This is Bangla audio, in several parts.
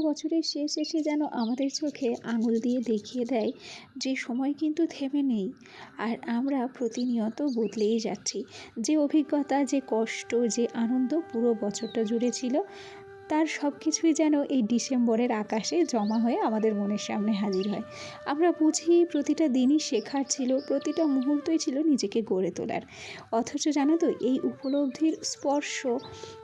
বছরের শেষ এসে যেন আমাদের চোখে আঙুল দিয়ে দেখিয়ে দেয় যে সময় কিন্তু থেমে নেই। আর আমরা প্রতিনিয়ত বদলেই যাচ্ছি। যে অভিজ্ঞতা, যে কষ্ট, যে আনন্দ পুরো বছরটা জুড়ে ছিল, তার সব কিছুই যেন এই ডিসেম্বরের আকাশে জমা হয়ে আমাদের মনের সামনে হাজির হয়। আমরা বুঝি প্রতিটা দিনই শেখার ছিল, প্রতিটা মুহূর্তই ছিল নিজেকে গড়ে তোলার। অথচ জানো তো, এই উপলব্ধির স্পর্শ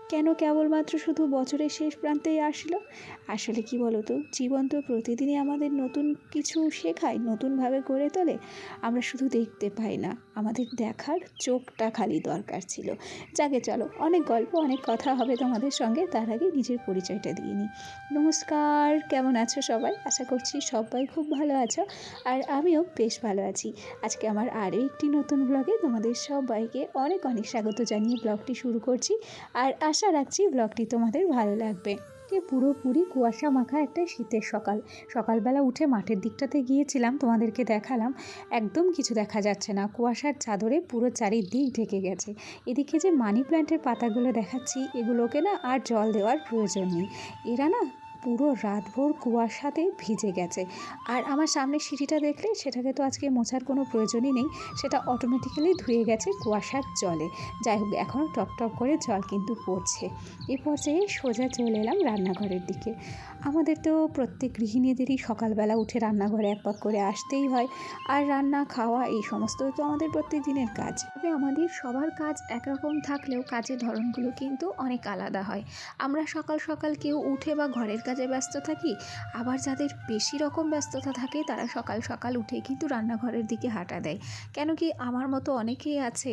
কেন কেবলমাত্র শুধু বছরের শেষ প্রান্তেই আসলো? আসলে কি বলো তো জীবন তো প্রতিদিনই আমাদের নতুন কিছু শেখায়, নতুনভাবে গড়ে তোলে। আমরা শুধু দেখতে পাই না, আমাদের দেখার চোখটা খালি দরকার ছিল। যাকে চলো, অনেক গল্প, অনেক কথা হবে তোমাদের সঙ্গে, তার আগে নিজের পরিচয়টা দিয়ে নিই। নমস্কার, কেমন আছো সবাই? আশা করছি সবাই খুব ভালো আছো, আর আমিও বেশ ভালো আছি। আজকে আমার আরও একটি নতুন ব্লগে তোমাদের সবাইকে অনেক অনেক স্বাগত জানিয়ে ব্লগটি শুরু করছি। আর আশা রাখছি ব্লগটি তোমাদের ভালো লাগবে। যে পুরোপুরি কুয়াশা মাখা একটা শীতের সকাল। সকালবেলা উঠে মাঠের দিকটাতে গিয়েছিলাম, তোমাদেরকে দেখালাম। একদম কিছু দেখা যাচ্ছে না। কুয়াশার চাদরে পুরো চারিদিক ঢেকে গেছে। এদিকে যে মানি প্ল্যান্টের পাতাগুলো দেখাচ্ছি, এগুলোকে না আর জল দেওয়ার প্রয়োজন নেই। এরা না পুরো রাতভর কুয়াশাতে ভিজে গেছে। আর আমার সামনে সিঁড়িটা দেখলে সেটাকে তো আজকে মোছার কোনো প্রয়োজনই নেই, সেটা অটোমেটিক্যালি ধুয়ে গেছে কুয়াশার জলে। যাই হোক এখনও টপ টপ করে জল কিন্তু পড়ছে। এ পর্যায়ে সোজা চলে এলাম রান্নাঘরের দিকে। আমাদের তো প্রত্যেক গৃহিণীদেরই সকালবেলা উঠে রান্নাঘরে এক পাক করে আসতেই হয়। আর রান্না, খাওয়া এই সমস্ত তো আমাদের প্রত্যেক দিনের কাজ। তবে আমাদের সবার কাজ একরকম থাকলেও কাজের ধরনগুলো কিন্তু অনেক আলাদা হয়। আমরা সকাল সকাল কেউ উঠে বা ঘরের কাজে ব্যস্ত থাকি, আবার যাদের বেশি রকম ব্যস্ততা থাকে তারা সকাল সকাল উঠে কিন্তু রান্নাঘরের দিকে হাঁটা দেয়। কেন কি আমার মতো অনেকেই আছে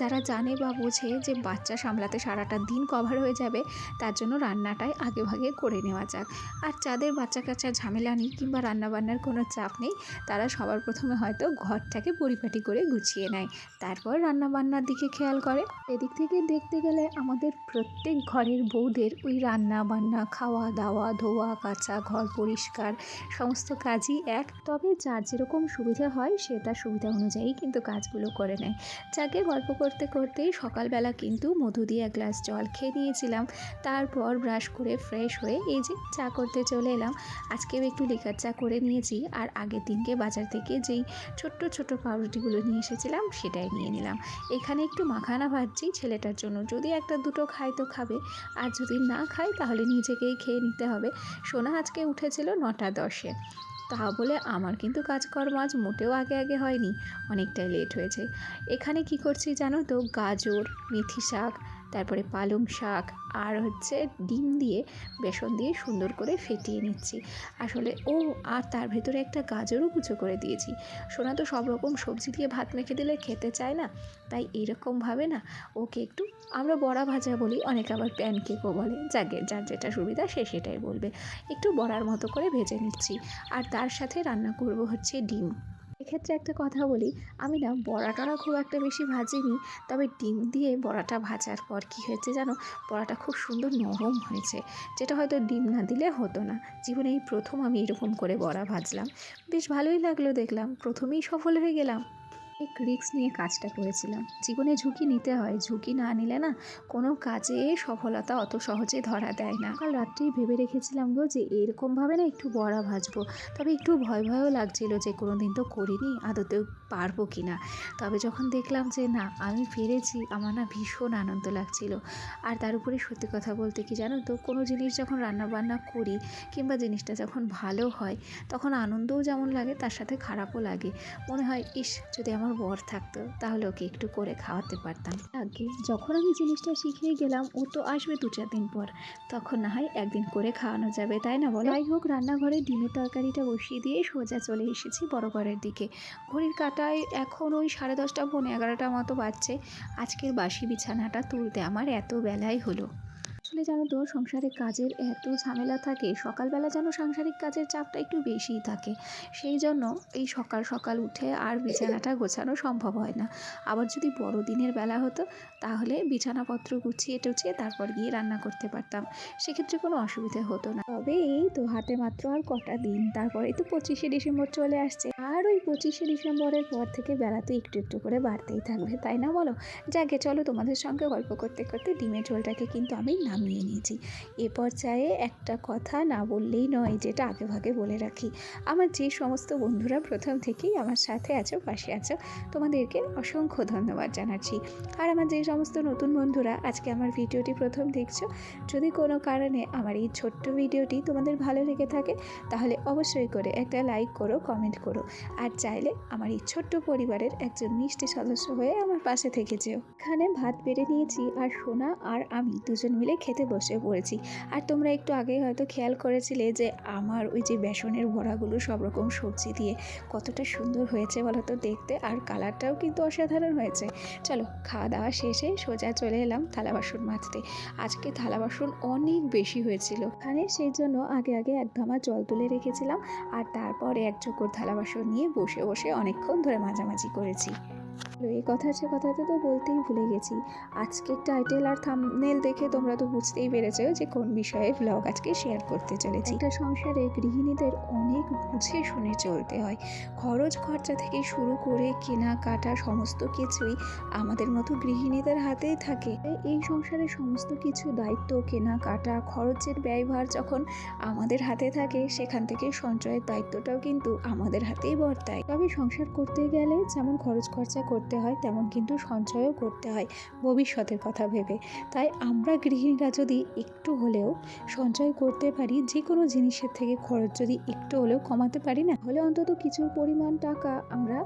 যারা জানে বা বোঝে যে বাচ্চা সামলাতে সারাটা দিন কভার হয়ে যাবে, তার জন্য রান্নাটাই আগে ভাগে করে নেওয়া যাক। আর যাদের বাচ্চা কাচ্চার ঝামেলা নেই কিংবা রান্নাবান্নার কোনো চাপ নেই, তারা সবার প্রথমে হয়তো ঘরটাকে পরিপাটি করে গুছিয়ে নেয়, তারপর রান্নাবান্নার দিকে খেয়াল করে। এদিক থেকে দেখতে গেলে আমাদের প্রত্যেক ঘরের বউদের ওই রান্না বান্না খাওয়া দাওয়া ধোয়া, কাচা ঘর পরিষ্কার, সমস্ত কাজই এক। তবে যার যেরকম সুবিধা হয়, সে তার সুবিধা অনুযায়ী কিন্তু কাজগুলো করে নেয়। যাকে গল্প করতে করতেই সকালবেলা কিন্তু মধু দিয়ে এক গ্লাস জল খেয়ে নিয়েছিলাম। তারপর ব্রাশ করে ফ্রেশ হয়ে এই যে চা করতে চলে এলাম। আজকেও একটু লিকার চা করে নিয়েছি আর আগের দিনকে বাজার থেকে যেই ছোট্ট ছোট্ট পাউরুটিগুলো নিয়ে এসেছিলাম, সেটাই নিয়ে নিলাম। এখানে একটু মাখানা ভাজছি ছেলেটার জন্য। যদি একটা দুটো খায় তো খাবে, আর যদি না খায় তাহলে নিজেকেই খেয়ে নিতে হবে। সোনা আজকে উঠেছিল নটা দশে। তা বলে আমার কিন্তু কাজকর্ম আজ মোটেও আগে আগে হয়নি, অনেকটাই লেট হয়েছে। এখানে কি করছি জানো তো? গাজর, মেথি শাক, তারপরে পালং শাক আর হচ্ছে ডিম দিয়ে বেসন দিয়ে সুন্দর করে ফেটিয়ে নিচ্ছি। আসলে ও আর তার ভেতরে একটা গাজরও কুচো করে দিয়েছি। সোনা তো সব রকম সবজি দিয়ে ভাত মেখে দিলে খেতে চায় না, তাই এরকমভাবে না, ওকে একটু আমরা বড়া ভাজা বলি, অনেকে আবার প্যানকেকও বলে। যাকে, যার যেটা সুবিধা সে সেটাই বলবে। একটু বড়ার মতো করে ভেজে নিচ্ছি। আর তার সাথে রান্না করব হচ্ছে ডিম। এক্ষেত্রে একটা কথা বলি, আমি না বড়াটা খুব একটা বেশি ভাজিনি, তবে ডিম দিয়ে বড়াটা ভাজার পর কী হয়েছে জানো? বড়াটা খুব সুন্দর নরম হয়েছে, যেটা হয়তো ডিম না দিলে হতো না। জীবনে এই প্রথম আমি এরকম করে বড়া ভাজলাম। বেশ ভালোই লাগল দেখলাম, প্রথমেই সফল হয়ে গেলাম। এক রিস্ক নিয়ে কাজটা করেছিলাম। জীবনে ঝুঁকি নিতে হয়, ঝুঁকি না নিলে না কোনো কাজে সফলতা অত সহজে ধরা দেয় না। কাল রাত্রেই ভেবে রেখেছিলাম গো যে এরকমভাবে না একটু বড়া ভাজবো। তবে একটু ভয় ভয়ও লাগছিল যে কোনো দিন তো করিনি, আদতেও পারব কি না তবে যখন দেখলাম যে না, আমি পেরেছি, আমার না ভীষণ আনন্দ লাগছিল। আর তার উপরে সত্যি কথা বলতে কি জানো তো, কোনো জিনিস যখন রান্না বান্না করি কিংবা জিনিসটা যখন ভালো হয়, তখন আনন্দও যেমন লাগে, তার সাথে খারাপও লাগে। মনে হয়, ইস, যদি আমার বর থাকতো, তাহলে ওকে একটু করে খাওয়াতে পারতাম। আগে যখন আমি জিনিসটা শিখিয়ে গেলাম, ও তো আসবে দু চার দিন পর। তখন না হয় একদিন করে খাওয়ানো যাবে, তাই না বলো? যাই হোক রান্নাঘরে ডিমের তরকারিটা বসিয়ে দিয়ে সোজা চলে এসেছি বড় ঘরের দিকে। ঘড়ির কাটায় এখন ওই সাড়ে দশটা, পৌনে এগারোটা মতো বাজছে। আজকের বাসি বিছানাটা তুলতে আমার এত বেলাই হলো। আসলে জানো তো, সংসারে কাজের এত ঝামেলা থাকে, সকালবেলা যেন সাংসারিক কাজের চাপটা একটু বেশিই থাকে। সেই জন্য এই সকাল সকাল উঠে আর বিছানাটা গোছানো সম্ভব হয় না। আবার যদি বড় দিনের বেলা হতো, তাহলে বিছানাপত্র গুছিয়ে টুছিয়ে তারপর গিয়ে রান্না করতে পারতাম। সেক্ষেত্রে কোনো অসুবিধে হতো না। তবে এই তো হাতে মাত্র আর কটা দিন তারপরে তো পঁচিশে ডিসেম্বর চলে আসছে। আর ওই পঁচিশে ডিসেম্বরের পর থেকে বেলা তো একটু একটু করে বাড়তেই থাকবে, তাই না বলো? যাকে চলো তোমাদের সঙ্গে গল্প করতে করতে ডিমের ঝোলটাকে কিন্তু আমি না থামিয়ে নিয়েছি। এ পর্যায়ে একটা কথা না বললেই নয়, যেটা আগে ভাগে বলে রাখি। আমার যে সমস্ত বন্ধুরা প্রথম থেকেই আমার সাথে আছো, পাশে আছো, তোমাদেরকে অসংখ্য ধন্যবাদ জানাচ্ছি। আর আমার যে সমস্ত নতুন বন্ধুরা আজকে আমার ভিডিওটি প্রথম দেখছ, যদি কোনো কারণে আমার এই ছোট্ট ভিডিওটি তোমাদের ভালো লেগে থাকে, তাহলে অবশ্যই করে একটা লাইক করো, কমেন্ট করো। আর চাইলে আমার এই ছোট্ট পরিবারের একজন মিষ্টি সদস্য হয়ে আমার পাশে থেকে যেও। এখানে ভাত বেড়ে নিয়েছি আর সোনা আর আমি দুজন মিলে খেতে বসে পড়েছি। আর তোমরা একটু আগেই হয়তো খেয়াল করেছিলে যে আমার ওই যে বেসনের বড়াগুলো সব রকম সবজি দিয়ে কতটা সুন্দর হয়েছে বলো তো দেখতে, আর কালারটাও কিন্তু অসাধারণ হয়েছে। চলো, খাওয়া দাওয়া শেষে সোজা চলে এলাম থালা বাসন মাজতে। আজকে থালা বাসন অনেক বেশি হয়েছিল। এখানে সেই জন্য আগে আগে এক ধামা জল তুলে রেখেছিলাম, আর তারপরে এক চোখর থালা বাসন নিয়ে বসে বসে অনেকক্ষণ ধরে মাঝামাঝি করেছি। এই কথা সে কথাতে তো বলতেই ভুলে গেছি। আজকের টাইটেল আর থামনেল দেখে তোমরা তো বুঝতেই পেরেছ যে কোন বিষয়ে ব্লগ আজকে শেয়ার করতে চলেছি। একটা সংসারে গৃহিণীদের অনেক বুঝে শুনে চলতে হয়। খরচ খরচা থেকে শুরু করে কেনাকাটা সমস্ত কিছুই আমাদের মতো গৃহিণীদের হাতেই থাকে। এই সংসারে সমস্ত কিছু দায়িত্ব, কেনাকাটা, খরচের ব্যয়ভার যখন আমাদের হাতে থাকে, সেখান থেকে সঞ্চয়ের দায়িত্বটাও কিন্তু আমাদের হাতেই বর্তায়। তবে সংসার করতে গেলে যেমন খরচ খরচা করতে হয়, তেমন কিন্তু সঞ্চয়ও করতে হয় ভবিষ্যতের কথা ভেবে। তাই আমরা গৃহিণীরা যদি একটু হলেও সঞ্চয় করতে পারি যে কোনো জিনিসের থেকে খরচ যদি একটু হলেও কমাতে পারি, না হলে অন্তত কিছু পরিমাণ টাকা আমরা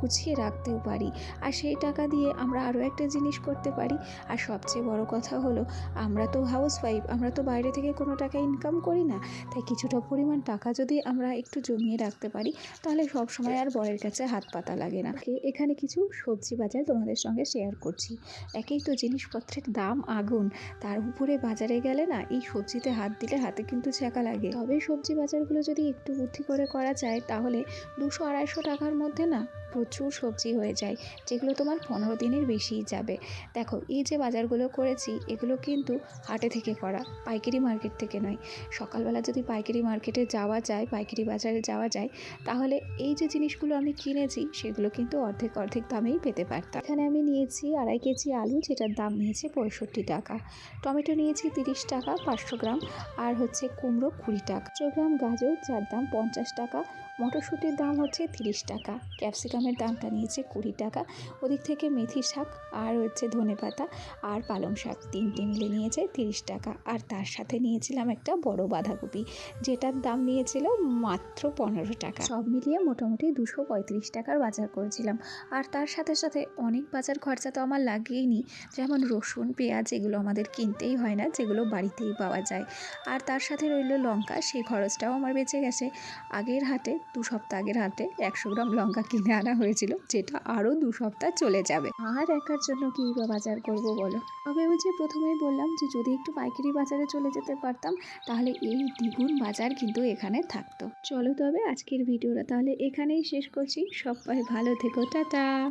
গুছিয়ে রাখতেও পারি। আর সেই টাকা দিয়ে আমরা আরও একটা জিনিস করতে পারি। আর সবচেয়ে বড় কথা হলো, আমরা তো হাউস ওয়াইফ আমরা তো বাইরে থেকে কোনো টাকা ইনকাম করি না। তাই কিছুটা পরিমাণ টাকা যদি আমরা একটু জমিয়ে রাখতে পারি, তাহলে সব সময় আর বরের কাছে হাত পাতা লাগে না। এখানে কিছু সবজি বাজার তোমাদের সঙ্গে শেয়ার করছি। একেই তো জিনিসপত্রের দাম আগুন। তার উপরে বাজারে গেলে না, এই সবজিতে হাত দিলে হাতে কিন্তু ছ্যাঁকা লাগে। তবে সবজি বাজারগুলো যদি একটু বুদ্ধি করে করা যায়, তাহলে দুশো আড়াইশো টাকার মধ্যে না প্রচুর সবজি হয়ে যায়, যেগুলো তোমার পনেরো দিনের বেশিই যাবে। দেখো, এই যে বাজারগুলো করেছি, এগুলো কিন্তু হাটে থেকে করা, পাইকারি মার্কেট থেকে নয়। সকালবেলা যদি পাইকারি মার্কেটে যাওয়া যায়, পাইকারি বাজারে যাওয়া যায়, তাহলে এই যে জিনিসগুলো আমি কিনেছি, সেগুলো কিন্তু অর্ধেক অর্ধেক দামেই পেতে পারতাম। এখানে আমি নিয়েছি আড়াই কেজি আলু, যেটার দাম নিয়েছে পঁয়ষট্টি টাকা। টমেটো নিয়েছি তিরিশ টাকা, পাঁচশো গ্রাম, আর হচ্ছে কুমড়ো কুড়ি টাকা। একশো গ্রাম গাজর, যার দাম পঞ্চাশ টাকা, মটরশুঁটির দাম হচ্ছে তিরিশ টাকা। ক্যাপসিকামের দামটা নিয়েছে কুড়ি টাকা। ওদিক থেকে মেথি শাক আর হচ্ছে ধনে পাতা আর পালং শাক তিনটে মিলে নিয়েছে তিরিশ টাকা। আর তার সাথে নিয়েছিলাম একটা বড় বাঁধাকপি, যেটার দাম নিয়েছিল মাত্র পনেরো টাকা। সব মিলিয়ে মোটামুটি দুশো পঁয়ত্রিশ টাকার বাজার করেছিলাম। আর তার সাথে সাথে অনেক বাজার খরচা তো আমার লাগেই নি যেমন রসুন, পেঁয়াজ এগুলো আমাদের কিনতেই হয় না, যেগুলো বাড়িতেই পাওয়া যায়। আর তার সাথে রইল লঙ্কা, সেই খরচটাও আমার বেঁচে গেছে। আগের হাটে, দু সপ্তাহ আগের হাটে একশো গ্রাম লঙ্কা কিনে আনা হয়েছিল যেটা আরও দু সপ্তাহ চলে যাবে। আর একার জন্য কী বা বাজার করব বলো? তবে ওই যে প্রথমেই বললাম যে যদি একটু পাইকারি বাজারে চলে যেতে পারতাম, তাহলে এই দ্বিগুণ বাজার কিন্তু এখানে থাকতো। চলো তবে আজকের ভিডিওটা তাহলে এখানেই শেষ করছি। সবাই ভালো থেকো, টাটা।